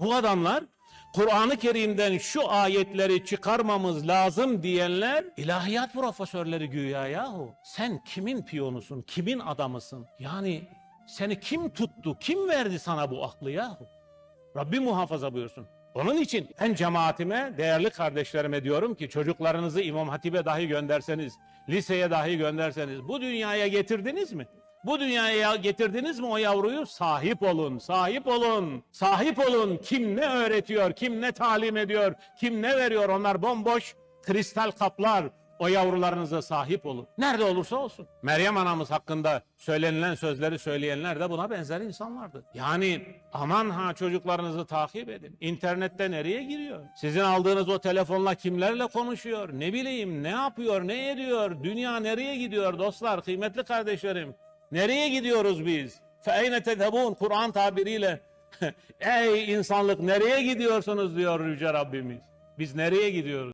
Bu adamlar Kur'an-ı Kerim'den şu ayetleri çıkarmamız lazım diyenler ilahiyat profesörleri güya yahu. Sen kimin piyonusun, kimin adamısın? Yani seni kim tuttu, kim verdi sana bu aklı yahu? Rabbim muhafaza buyursun. Onun için ben cemaatime, değerli kardeşlerime diyorum ki çocuklarınızı İmam Hatip'e dahi gönderseniz, liseye dahi gönderseniz bu dünyaya getirdiniz mi? Bu dünyaya getirdiniz mi o yavruyu? Sahip olun, sahip olun, sahip olun. Kim ne öğretiyor, kim ne talim ediyor, kim ne veriyor onlar bomboş kristal kaplar. O yavrularınıza sahip olun. Nerede olursa olsun. Meryem anamız hakkında söylenilen sözleri söyleyenler de buna benzer insanlardı. Yani aman ha çocuklarınızı takip edin. İnternette nereye giriyor? Sizin aldığınız o telefonla kimlerle konuşuyor? Ne bileyim ne yapıyor, ne ediyor? Dünya nereye gidiyor dostlar, kıymetli kardeşlerim? Nereye gidiyoruz biz? Feyne tezhebun Kur'an tabiriyle. Ey insanlık nereye gidiyorsunuz diyor Yüce Rabbimiz. Biz nereye gidiyoruz?